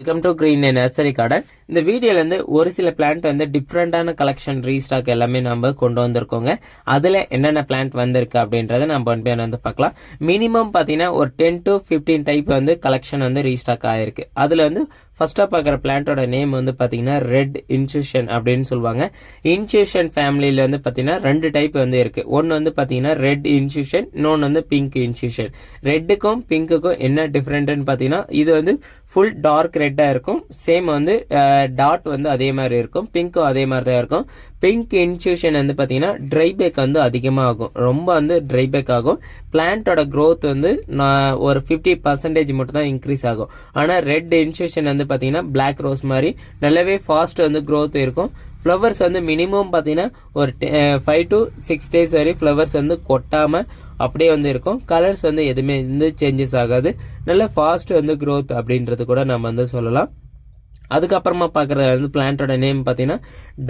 Welcome to green nursery garden இந்த வீடியோலேருந்து ஒரு சில பிளான்ட் வந்து டிஃப்ரெண்ட்டான கலெக்ஷன் ரீஸ்டாக் எல்லாமே நம்ம கொண்டு வந்திருக்கோங்க. அதில் என்னென்ன பிளான்ட் வந்திருக்கு அப்படின்றத நம்ம வந்து வந்து பார்க்கலாம். மினிமம் பார்த்தீங்கன்னா ஒரு டென் டு ஃபிஃப்டீன் டைப் வந்து கலெக்ஷன் வந்து ரீஸ்டாக் ஆகிருக்கு அதில் வந்து ஃபர்ஸ்ட்டாக பார்க்குற பிளான்ட்டோட நேம் வந்து பார்த்தீங்கன்னா ரெட் இன்சூஷன் அப்படின்னு சொல்லுவாங்க. இன்சூஷன் ஃபேமிலியில் வந்து பார்த்தீங்கன்னா ரெண்டு டைப் வந்து இருக்குது ஒன்று வந்து பார்த்தீங்கன்னா ரெட் இன்சூஷன் இன்னொன்று வந்து பிங்க் இன்சூஷன் ரெட்டுக்கும் பிங்க்குக்கும் என்ன டிஃப்ரெண்ட்டுன்னு பார்த்தீங்கன்னா இது வந்து ஃபுல் டார்க் ரெட்டாக இருக்கும். சேம் வந்து டாட் வந்து அதே மாதிரி இருக்கும். பிங்க்கும் அதே மாதிரி தான் இருக்கும். பிங்க் இன்ஃபியூஷன் வந்து பார்த்தீங்கன்னா ட்ரை பேக் வந்து அதிகமாக ஆகும் ரொம்ப வந்து ட்ரை பேக் ஆகும். பிளான்ட்டோட க்ரோத் வந்து நான் ஒரு ஃபிஃப்டி பர்சன்டேஜ் மட்டும் தான் இன்க்ரீஸ் ஆகும். ஆனால் ரெட் இன்ஃபியூஷன் வந்து பார்த்தீங்கன்னா பிளாக் ரோஸ் மாதிரி நல்லாவே ஃபாஸ்ட் வந்து க்ரோத் இருக்கும். ஃப்ளவர்ஸ் வந்து மினிமம் பார்த்தீங்கன்னா ஒரு ஃபைவ் டு சிக்ஸ் டேஸ் வரை ஃப்ளவர்ஸ் வந்து கொட்டாமல் அப்படியே வந்து இருக்கும். கலர்ஸ் வந்து எதுவுமே வந்து சேஞ்சஸ் ஆகாது. நல்ல ஃபாஸ்ட் வந்து க்ரோத் அப்படின்றது கூட நம்ம வந்து சொல்லலாம். அதுக்கப்புறமா பார்க்குற வந்து பிளான்ட்டோட நேம் பார்த்தீங்கன்னா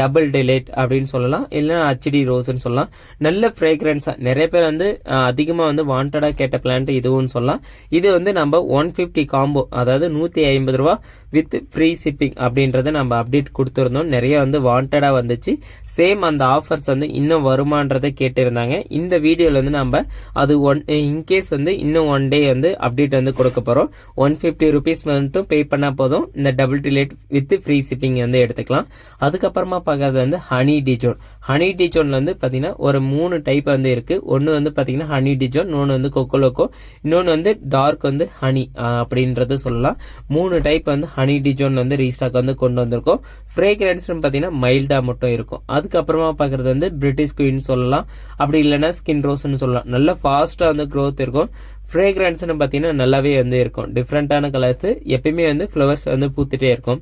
டபுள் டிலேட் அப்படின்னு சொல்லலாம். இல்லைன்னா ஹச்டி ரோஸ்ன்னு சொல்லலாம். நல்ல ஃப்ரேக்ரன்ஸாக நிறைய பேர் வந்து அதிகமாக வந்து வாண்டடாக கேட்ட பிளான்ட் இதுவும் சொல்லலாம். இது வந்து நம்ம ஒன் ஃபிஃப்டி காம்போ அதாவது நூற்றி ஐம்பது ரூபா வித் ஃப்ரீ ஷிப்பிங் அப்படின்றத நம்ம அப்டேட் கொடுத்துருந்தோம். நிறைய வந்து வாண்டடாக வந்துச்சு. சேம் அந்த ஆஃபர்ஸ் வந்து இன்னும் வருமானதை கேட்டிருந்தாங்க. இந்த வீடியோவில் வந்து நம்ம அது ஒன் இன்கேஸ் வந்து இன்னும் ஒன் டே வந்து அப்டேட் வந்து கொடுக்க போகிறோம் ஒன் ஃபிஃப்டி ருபீஸ் மட்டும் பே பண்ணால் போதும். இந்த double delight with free shipping வந்து எடுத்துக்கலாம். அதுக்கப்புறமா பார்க்கறது வந்து ஹனி டிஜோன் ஹனி டிஜோனில் வந்து பார்த்தீங்கன்னா ஒரு மூணு டைப் வந்து இருக்குது ஒன்று வந்து பார்த்தீங்கன்னா ஹனி டிஜோன் இன்னொன்று வந்து கொக்கோலோக்கோ இன்னொன்று வந்து டார்க் வந்து ஹனி அப்படின்றது சொல்லலாம். மூணு டைப் வந்து ஹனி டிஜோன் வந்து ரீஸ்டாக் வந்து கொண்டு வந்திருக்கோம். ஃப்ரேக்ரன்ஸ்னு பார்த்தீங்கன்னா மைல்டாக மட்டும் இருக்கும். அதுக்கப்புறமா பார்க்குறது வந்து பிரிட்டிஷ் குயின் சொல்லலாம். அப்படி இல்லைன்னா ஸ்கின் ரோஸ்னு சொல்லலாம். நல்ல ஃபாஸ்ட்டாக வந்து க்ரோத் இருக்கும். ஃப்ரேக்ரன்ஸ்னு பார்த்தீங்கன்னா நல்லாவே வந்து இருக்கும். டிஃப்ரெண்ட்டான கலர்ஸ் எப்பயுமே வந்து ஃப்ளவர்ஸ் வந்து பூத்துட்டே இருக்கும்.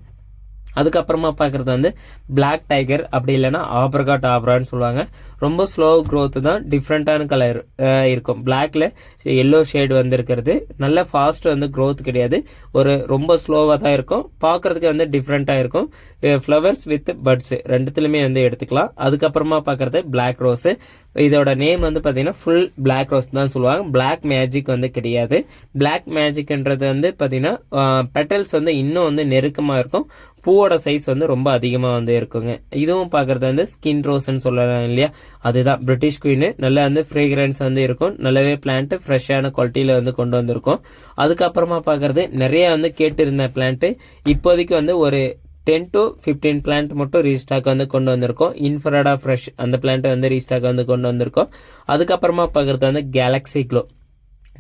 அதுக்கப்புறமா பார்க்குறது வந்து பிளாக் டைகர் அப்படி இல்லைன்னா ஆப்ரகாட் ஆப்ரான்னு சொல்லுவாங்க. ரொம்ப ஸ்லோ க்ரோத் தான் டிஃப்ரெண்ட்டான கலர் இருக்கும். பிளாக்ல எல்லோ ஷேடு வந்துருக்கிறது. நல்ல ஃபாஸ்ட் வந்து க்ரோத் கிடையாது. ஒரு ரொம்ப ஸ்லோவாக தான் இருக்கும். பார்க்குறதுக்கு வந்து டிஃப்ரெண்ட்டாக இருக்கும். ஃப்ளவர்ஸ் வித் பட்ஸு ரெண்டுத்துலையுமே வந்து எடுத்துக்கலாம். அதுக்கப்புறமா பார்க்குறது பிளாக் ரோஸு இதோட நேம் வந்து பார்த்தீங்கன்னா ஃபுல் பிளாக் ரோஸ் தான் சொல்லுவாங்க. பிளாக் மேஜிக் வந்து கிடையாது. பிளாக் மேஜிக்ன்றது வந்து பார்த்தீங்கன்னா பெட்டல்ஸ் வந்து இன்னும் வந்து நெருக்கமாக இருக்கும். பூவோட சைஸ் வந்து ரொம்ப அதிகமாக வந்து இருக்குங்க. இதுவும் பார்க்குறது வந்து ஸ்கின் ரோஸ்ன்னு சொல்லலாம் இல்லையா? அதுதான். பிரிட்டிஷ் குயின் நல்லா வந்து ஃப்ரேக்ரன்ஸ் வந்து இருக்கும். நல்லாவே பிளான்ட்டு ஃப்ரெஷ்ஷான குவாலிட்டியில் வந்து கொண்டு வந்திருக்கும். அதுக்கப்புறமா பார்க்குறது நிறைய வந்து கேட்டு இருந்த பிளான்ட்டு இப்போதைக்கு வந்து ஒரு டென் டு ஃபிஃப்டீன் பிளான்ட் மட்டும் ரீஸ்டாக் வந்து கொண்டு வந்திருக்கோம். இன்ஃப்ராடா ஃப்ரெஷ் அந்த பிளான்ட் வந்து ரீஸ்டாக் வந்து கொண்டு வந்திருக்கோம். அதுக்கப்புறமா பார்க்குறது வந்து கேலக்ஸி க்ளோ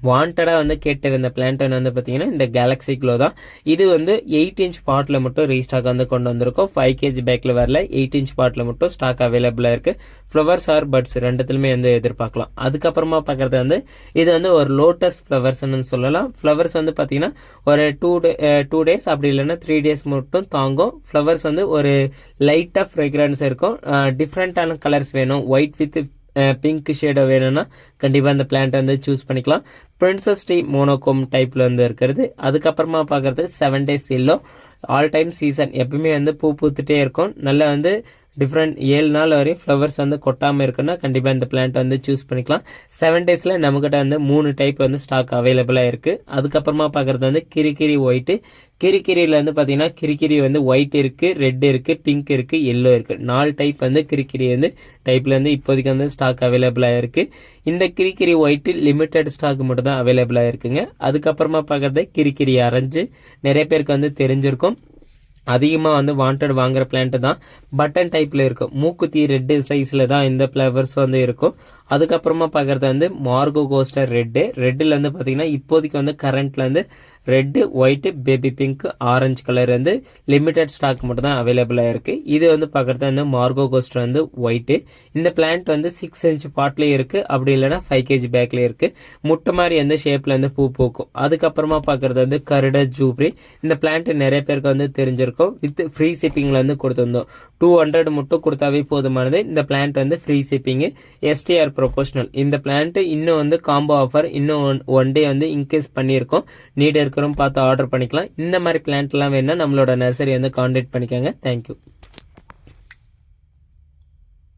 வாண்டடாக வந்து கேட்டிருந்த பிளான்டன் வந்து பார்த்தீங்கன்னா இந்த கேலக்ஸி க்ளோ தான். இது வந்து எயிட் இன்ச் பாட்டில் மட்டும் ரீஸ்டாக் வந்து கொண்டு வந்திருக்கோம். ஃபைவ் கேஜி பேக்கில் வரல. எயிட் இன்ச் பாட்டில் மட்டும் ஸ்டாக் அவைலபிளாக இருக்குது ஃப்ளவர்ஸ் ஆர் பட்ஸ் ரெண்டுத்துலையுமே வந்து எதிர்பார்க்கலாம். அதுக்கப்புறமா பார்க்குறது வந்து இது வந்து ஒரு லோட்டஸ் ஃப்ளவர்ஸ்னு சொல்லலாம். ஃப்ளவர்ஸ் வந்து பார்த்தீங்கன்னா ஒரு டூ டே டூ டேஸ் அப்படி இல்லைன்னா த்ரீ டேஸ் மட்டும் தாங்கும். ஃப்ளவர்ஸ் வந்து ஒரு லைட்டாக ஃப்ரெக்ரன்ஸ் இருக்கும். டிஃப்ரெண்ட்டான கலர்ஸ் வேணும். ஒயிட் வித் பிங்க் ஷேடோ வேணும்னா கண்டிப்பாக இந்த பிளான்ட் வந்து சூஸ் பண்ணிக்கலாம். பிரின்சஸ் ட்ரீ மோனோகோம் டைப்பில் வந்து இருக்கிறது. அதுக்கப்புறமா பார்க்குறது seven days yellow all time season எப்பவுமே வந்து பூ பூத்துட்டே இருக்கும். நல்லா வந்து டிஃப்ரெண்ட் ஏழு நாள் வரையும் ஃப்ளவர்ஸ் வந்து கொட்டாமல் இருக்குன்னா கண்டிப்பாக இந்த பிளான்ட் வந்து சூஸ் பண்ணிக்கலாம். செவன் டேஸில் நம்மக்கிட்ட வந்து மூணு டைப் வந்து ஸ்டாக் அவைலபிளாக இருக்குது அதுக்கப்புறமா பார்க்குறது வந்து கிரிக்கிரி ஒயிட்டு கிரிக்கிரியில் வந்து பார்த்தீங்கன்னா கிரிக்கிரி வந்து ஒயிட் இருக்குது ரெட் இருக்குது பிங்க் இருக்குது எல்லோ இருக்குது நாலு டைப் வந்து கிரிக்கிரி வந்து டைப்பில் வந்து இப்போதைக்கு வந்து ஸ்டாக் அவைலபிளாக இருக்குது இந்த கிரிக்கிரி ஒயிட்டு லிமிட்டட் ஸ்டாக் மட்டும் தான் அவைலபிளாக இருக்குங்க. அதுக்கப்புறமா பார்க்குறது கிரிக்கிரி அரைஞ்சு நிறைய பேருக்கு வந்து தெரிஞ்சிருக்கும். அதிகமாக வந்து வாண்டட் வாங்குற பிளான்ட்டு தான் பட்டன் டைப்பில் இருக்கும். மூக்குத்தி ரெட்டு சைஸில் தான் இந்த ஃப்ளவர்ஸ் வந்து இருக்கும். அதுக்கப்புறமா பார்க்குறது வந்து மார்கோ கோஸ்டர் ரெட்டு ரெட்டில் வந்து பார்த்திங்கன்னா இப்போதைக்கு வந்து கரண்ட்டில் வந்து red white baby pink orange colour வந்து லிமிட்டட் ஸ்டாக் மட்டும் தான் அவைலபிளாக இருக்குது இது வந்து பார்க்குறது வந்து மார்கோ கோஸ்டர் வந்து ஒயிட்டு இந்த பிளான்ட் வந்து சிக்ஸ் இன்ச் பாட்லேயும் இருக்குது அப்படி இல்லைனா ஃபைவ் கேஜி பேக்லேயும் இருக்குது முட்டை மாதிரி எந்த ஷேப்பில் வந்து பூ பூக்கும். அதுக்கப்புறமா பார்க்குறது வந்து கருட ஜூப்ரி. இந்த பிளான்ட் நிறைய பேருக்கு வந்து தெரிஞ்சிருக்கும். வித் ஃப்ரீ ஷிப்பிங்கில் வந்து கொடுத்துருந்தோம். டூ ஹண்ட்ரட் மட்டும் கொடுத்தாவே போதுமானது. இந்த பிளான்ட் வந்து ஃப்ரீ ஷிப்பிங்கு எஸ்டிஆர் ப்ரொபோஷனல் இந்த பிளான்ட்டு இன்னும் வந்து காம்போ ஆஃபர் இன்னும் ஒன் ஒன் டே வந்து இன்க்ரீஸ் பண்ணியிருக்கோம். நீட் இருக்கிறோம் பார்த்து ஆர்டர் பண்ணிக்கலாம். இந்த மாதிரி பிளான்ட்லாம் வேணுன்னா நம்மளோட நர்சரி வந்து காண்டாக்ட் பண்ணிக்கோங்க. தேங்க்யூ